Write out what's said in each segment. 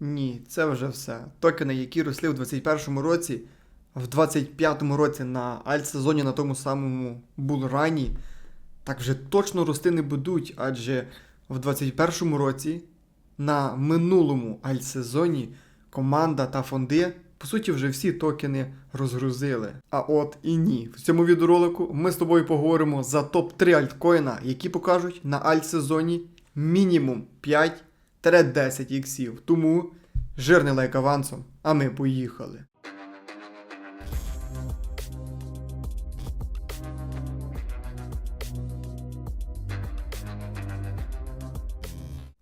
Ні, це вже все. Токени, які росли в 2021 році, в 2025 році на альт-сезоні на тому самому булрані, так вже точно рости не будуть, адже в 2021 році на минулому альт-сезоні команда та фонди, по суті, вже всі токени розгрузили. А от і ні. В цьому відеоролику ми з тобою поговоримо за топ-3 альткоїна, які покажуть на альт-сезоні мінімум 5-10 іксів. Тому жирний лайк авансом, а ми поїхали.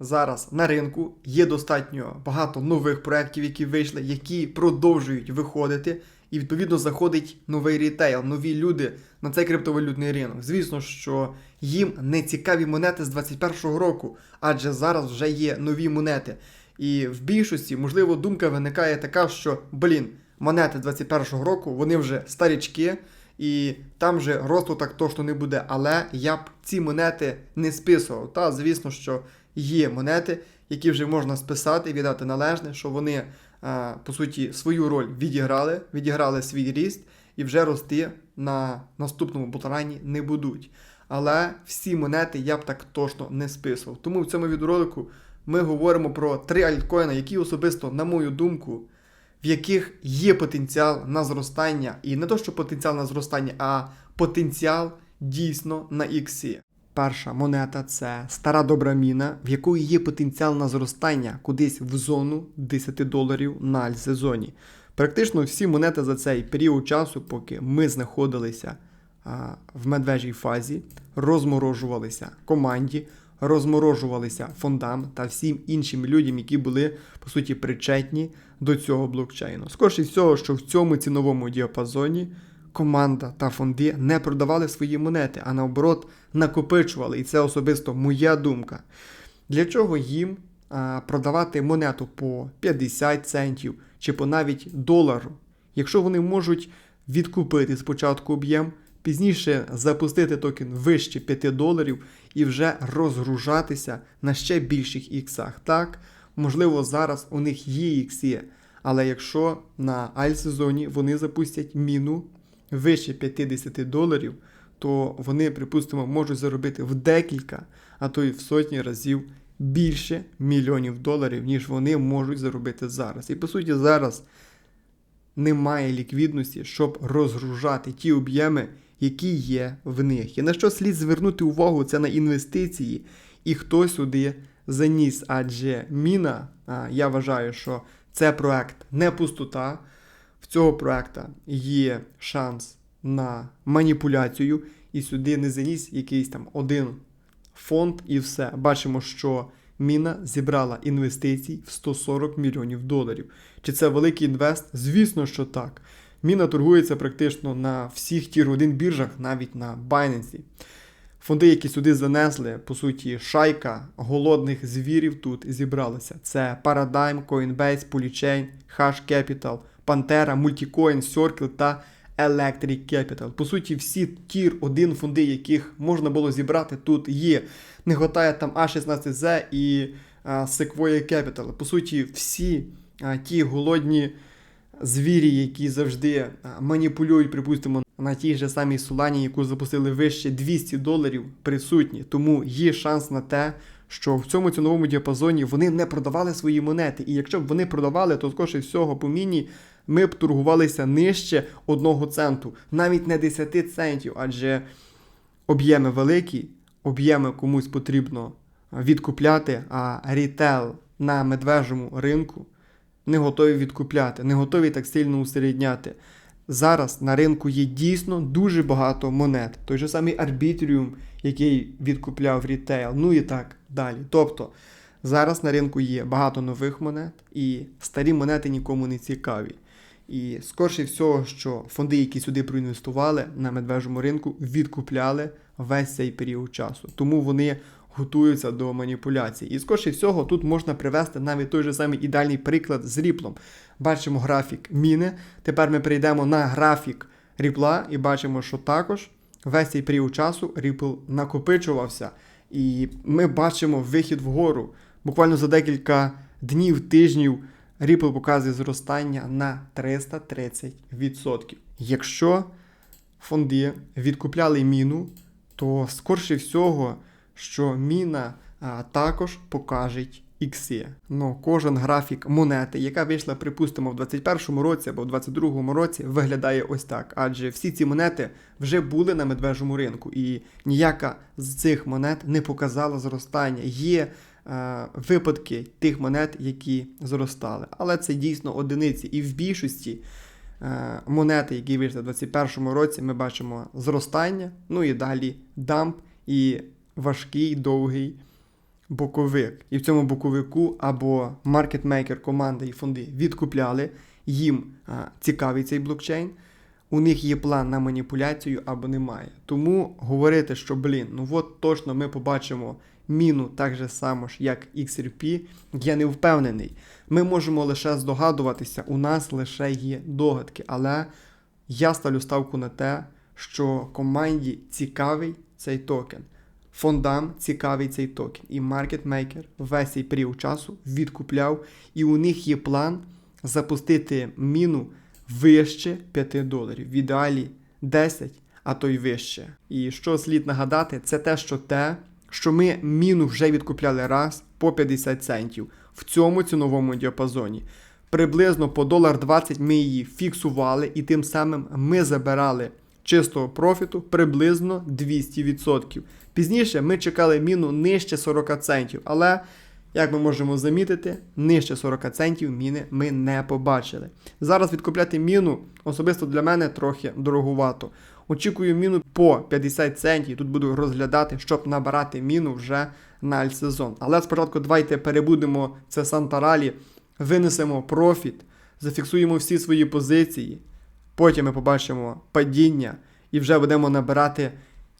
Зараз на ринку є достатньо багато нових проєктів, які вийшли, які продовжують виходити, і відповідно заходить новий рітейл, нові люди на цей криптовалютний ринок. Звісно, що їм не цікаві монети з 2021 року, адже зараз вже є нові монети. І в більшості, можливо, думка виникає така, що блін, монети 21-го року вони вже старічки, і там же росту так точно не буде. Але я б ці монети не списував. Та звісно, що є монети, які вже можна списати віддати належне, що вони по суті свою роль відіграли, відіграли свій ріст і вже рости на наступному булрані не будуть. Але всі монети я б так точно не списував. Тому в цьому відеоролику ми говоримо про три альткоїни, які особисто, на мою думку, в яких є потенціал на зростання. І не то, що потенціал на зростання, а потенціал дійсно на іксі. Перша монета це стара добра міна, в якої є потенціал на зростання кудись в зону 10 доларів на альт-сезоні. Практично всі монети за цей період часу, поки ми знаходилися а, в медвежій фазі, розморожувалися команді, розморожувалися фондам та всім іншим людям, які були по суті причетні до цього блокчейну. Скоріше всього, що в цьому ціновому діапазоні команда та фонди не продавали свої монети, а наоборот накопичували. І це особисто моя думка. Для чого їм а, продавати монету по 50 центів чи по навіть долару, якщо вони можуть відкупити спочатку об'єм, пізніше запустити токен вище 5 доларів і вже розгружатися на ще більших іксах. Так, можливо, зараз у них є ікси, але якщо на альт-сезоні вони запустять міну вище 50 доларів, то вони, припустимо, можуть заробити в декілька, а то й в сотні разів більше мільйонів доларів, ніж вони можуть заробити зараз. І по суті, зараз немає ліквідності, щоб розгружати ті об'єми, які є в них. І на що слід звернути увагу, це на інвестиції, і хто сюди заніс. Адже міна, я вважаю, що це проект не пустота. Цього проекта є шанс на маніпуляцію, і сюди не заніс якийсь там один фонд і все. Бачимо, що міна зібрала інвестицій в 140 мільйонів доларів. Чи це великий інвест? Звісно, що так. Міна торгується практично на всіх тір 1 біржах, навіть на Binance. Фонди, які сюди занесли, по суті, шайка голодних звірів тут зібралася. Це Paradigm, Coinbase, Polychain, Hash Capital, Pantera, Multicoin, Circle та Electric Capital. По суті, всі тір 1 фонди, яких можна було зібрати, тут є. Не вистачає там A16Z і а, Sequoia Capital. По суті, всі а, ті голодні звірі, які завжди маніпулюють, припустимо, на тій же самій Солані, яку запустили вище 200 доларів, присутні. Тому є шанс на те, що в цьому ціновому діапазоні вони не продавали свої монети. І якщо б вони продавали, то скоріше всього по міні ми б торгувалися нижче 1 центу, навіть не 10 центів, адже об'єми великі, об'єми комусь потрібно відкупляти, а рітейл на медвежому ринку не готові відкупляти, не готові так сильно усередняти. Зараз на ринку є дійсно дуже багато монет. Той же самий Арбітріум, який відкупляв рітейл, ну і так далі. Тобто зараз на ринку є багато нових монет, і старі монети нікому не цікаві. І скорше всього, що фонди, які сюди проінвестували на медвежому ринку, відкупляли весь цей період часу. Тому вони готуються до маніпуляцій. І скорше всього, тут можна привести навіть той же самий ідеальний приклад з ріплом. Бачимо графік міни. Тепер ми перейдемо на графік ріпла і бачимо, що також весь цей період часу ріпл накопичувався. І ми бачимо вихід вгору. Буквально за декілька днів, тижнів Ripple показує зростання на 330%. Якщо фонди відкупляли міну, то скорше всього, що міна а, також покаже ікси. Ну, кожен графік монети, яка вийшла, припустимо, в 2021 році або в 2022 році, виглядає ось так. Адже всі ці монети вже були на медвежому ринку, і ніяка з цих монет не показала зростання. Є е, випадки тих монет, які зростали. Але це дійсно одиниці. І в більшості е, монети, які вийшли в 2021 році, ми бачимо зростання, ну і далі дамп і важкий, довгий боковик. І в цьому боковику або маркетмейкер, команда і фонди відкупляли, їм цікавий цей блокчейн. У них є план на маніпуляцію або немає. Тому говорити, що блін, ну от точно ми побачимо міну так же само ж, як XRP, я не впевнений. Ми можемо лише здогадуватися, у нас лише є догадки, але я ставлю ставку на те, що команді цікавий цей токен. Фондам цікавий цей токен. І маркетмейкер весь цей період часу відкупляв, і у них є план запустити міну вище 5 доларів. В ідеалі 10, а то й вище. І що слід нагадати, це те, що те, що ми міну вже відкупляли раз по 50 центів в цьому ціновому діапазоні. Приблизно по долар 20 ми її фіксували, і тим самим ми забирали чистого профіту приблизно 200%. Пізніше ми чекали міну нижче 40 центів, але, як ми можемо замітити, нижче 40 центів міни ми не побачили. Зараз відкупляти міну особисто для мене трохи дорогувато. Очікую міну по 50 центів. Тут буду розглядати, щоб набирати міну вже на альтсезон. Але спочатку давайте перебудемо це Сантаралі, винесемо профіт, зафіксуємо всі свої позиції. Потім ми побачимо падіння і вже будемо набирати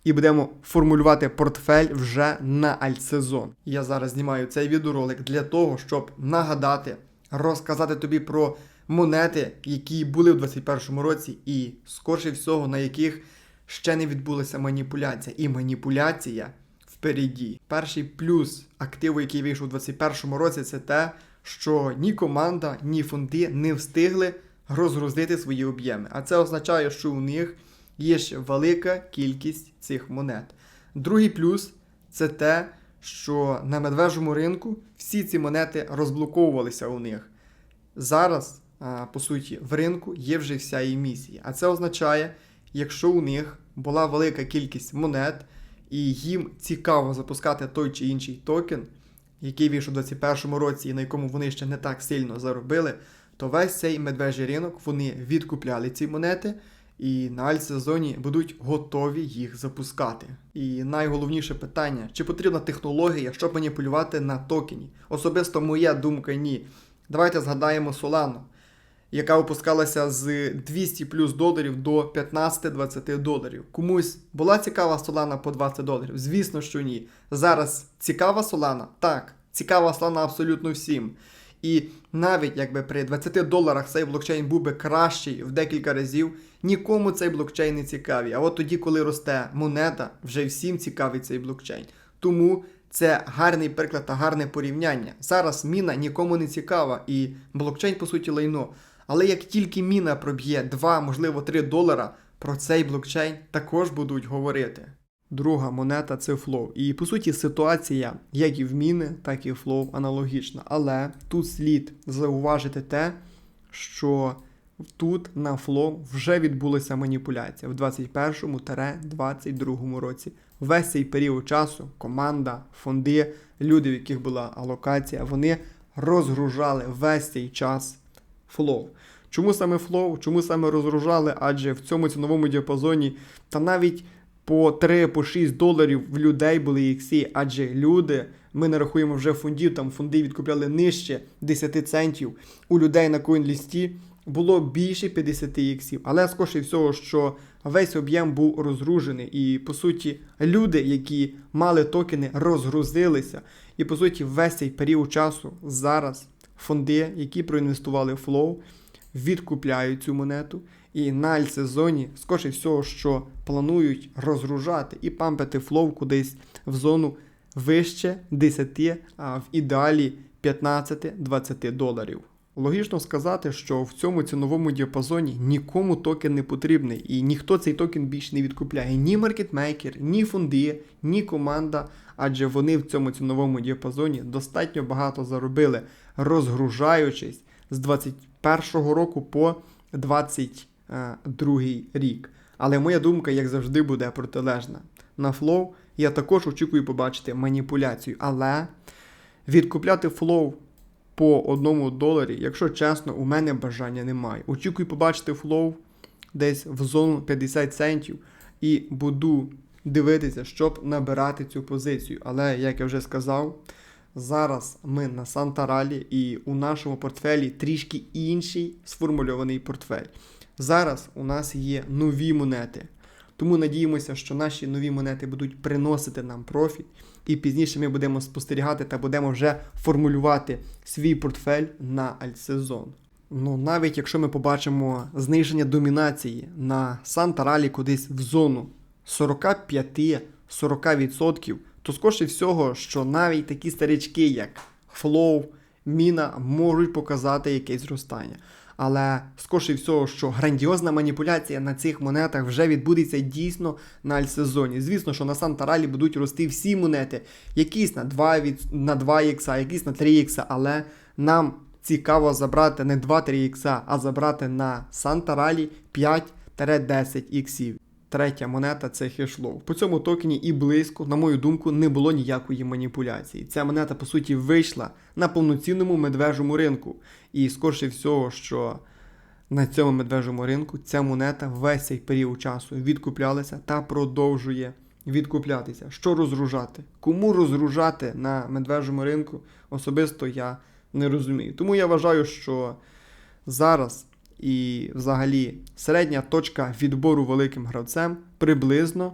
і будемо формулювати портфель вже на альтсезон. Я зараз знімаю цей відеоролик для того, щоб нагадати, розказати тобі про монети, які були в 2021 році, і скорше всього, на яких ще не відбулася маніпуляція. І маніпуляція впереді. Перший плюс активу, який вийшов у 2021 році, це те, що ні команда, ні фонди не встигли розгрузити свої об'єми. А це означає, що у них є ще велика кількість цих монет. Другий плюс це те, що на медвежому ринку всі ці монети розблоковувалися у них. Зараз, по суті, в ринку є вже вся емісія. А це означає, якщо у них була велика кількість монет, і їм цікаво запускати той чи інший токен, який вийшов у 2021 році і на якому вони ще не так сильно заробили, то весь цей медвежий ринок вони відкупляли ці монети і на альтсезоні будуть готові їх запускати. І найголовніше питання: чи потрібна технологія, щоб маніпулювати на токені? Особисто моя думка ні. Давайте згадаємо Solano, яка опускалася з 200 плюс доларів до 15-20 доларів. Комусь була цікава Solana по 20 доларів? Звісно, що ні. Зараз цікава Solana? Так, цікава Solana абсолютно всім. І навіть якби при 20 доларах цей блокчейн був би кращий в декілька разів, нікому цей блокчейн не цікавий. А от тоді, коли росте монета, вже всім цікавий цей блокчейн. Тому це гарний приклад та гарне порівняння. Зараз міна нікому не цікава, і блокчейн, по суті, лайно. Але як тільки міна проб'є 2, можливо 3 долара, про цей блокчейн також будуть говорити. Друга монета це Flow. І по суті ситуація як і в міни, так і в Flow аналогічна. Але тут слід зауважити те, що тут на Flow вже відбулася маніпуляція в 21-22 році. Весь цей період часу команда, фонди, люди, в яких була алокація, вони розгружали весь цей час Flow. Чому саме Flow? Чому саме розгружали? Адже в цьому ціновому діапазоні та навіть по 3 по 6 доларів в людей були іксі, адже люди, ми не рахуємо вже фондів, там фонди відкупляли нижче 10 центів. У людей на CoinList було більше 50 іксів. Але скоріше всього, що весь об'єм був розгружений. І по суті, люди, які мали токени, розгрузилися. І по суті, весь цей період часу зараз фонди, які проінвестували в Flow, відкупляють цю монету. І на альтсезоні, скоріше всього, що планують розгружати і пампити флоу кудись в зону вище 10, а в ідеалі 15-20 доларів. Логічно сказати, що в цьому ціновому діапазоні нікому токен не потрібний, і ніхто цей токен більше не відкупляє. Ні маркетмейкер, ні фонди, ні команда, адже вони в цьому ціновому діапазоні достатньо багато заробили, розгружаючись з 21 року по 22 рік. Але моя думка, як завжди, буде протилежна. На флоу я також очікую побачити маніпуляцію, але відкупляти флоу по одному доларі, якщо чесно, у мене бажання немає. Очікую побачити флоу десь в зону 50 центів і буду дивитися, щоб набирати цю позицію. Але, як я вже сказав, зараз ми на Санта-Ралі і у нашому портфелі трішки інший сформульований портфель. Зараз у нас є нові монети. Тому надіємося, що наші нові монети будуть приносити нам профіт, і пізніше ми будемо спостерігати та будемо вже формулювати свій портфель на альтсезон. Ну, навіть якщо ми побачимо зниження домінації на Санта Ралі кудись в зону 45-40%, то скоріше всього, що навіть такі старички, як Flow, Міна, можуть показати якесь зростання. Але скоріше всього, що грандіозна маніпуляція на цих монетах вже відбудеться дійсно на альсезоні. Звісно, що на Санта-Ралі будуть рости всі монети, якісь на 2 від, на 2 ікса, якісь на 3 ікса, але нам цікаво забрати не 2-3 ікса, а забрати на Санта-Ралі 5-10 іксів. Третя монета це хешлоу. По цьому токені і близько, на мою думку, не було ніякої маніпуляції. Ця монета, по суті, вийшла на повноцінному медвежому ринку. І скорше всього, що на цьому медвежому ринку ця монета весь цей період часу відкуплялася та продовжує відкуплятися. Що розгружати? Кому розгружати на медвежому ринку? Особисто я не розумію. Тому я вважаю, що зараз і взагалі середня точка відбору великим гравцем приблизно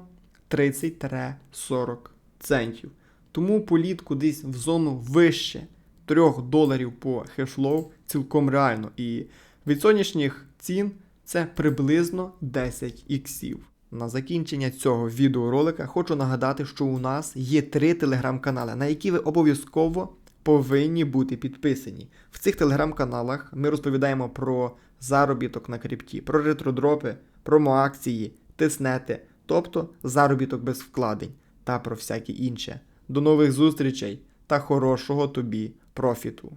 30-40 центів. Тому політ кудись в зону вище 3 доларів по хешлоу цілком реально. І від сьогоднішніх цін це приблизно 10 іксів. На закінчення цього відеоролика хочу нагадати, що у нас є три телеграм-канали, на які ви обов'язково повинні бути підписані. В цих телеграм-каналах ми розповідаємо про заробіток на крипті, про ретродропи, промоакції, тиснети, тобто заробіток без вкладень та про всяке інше. До нових зустрічей та хорошого тобі профіту!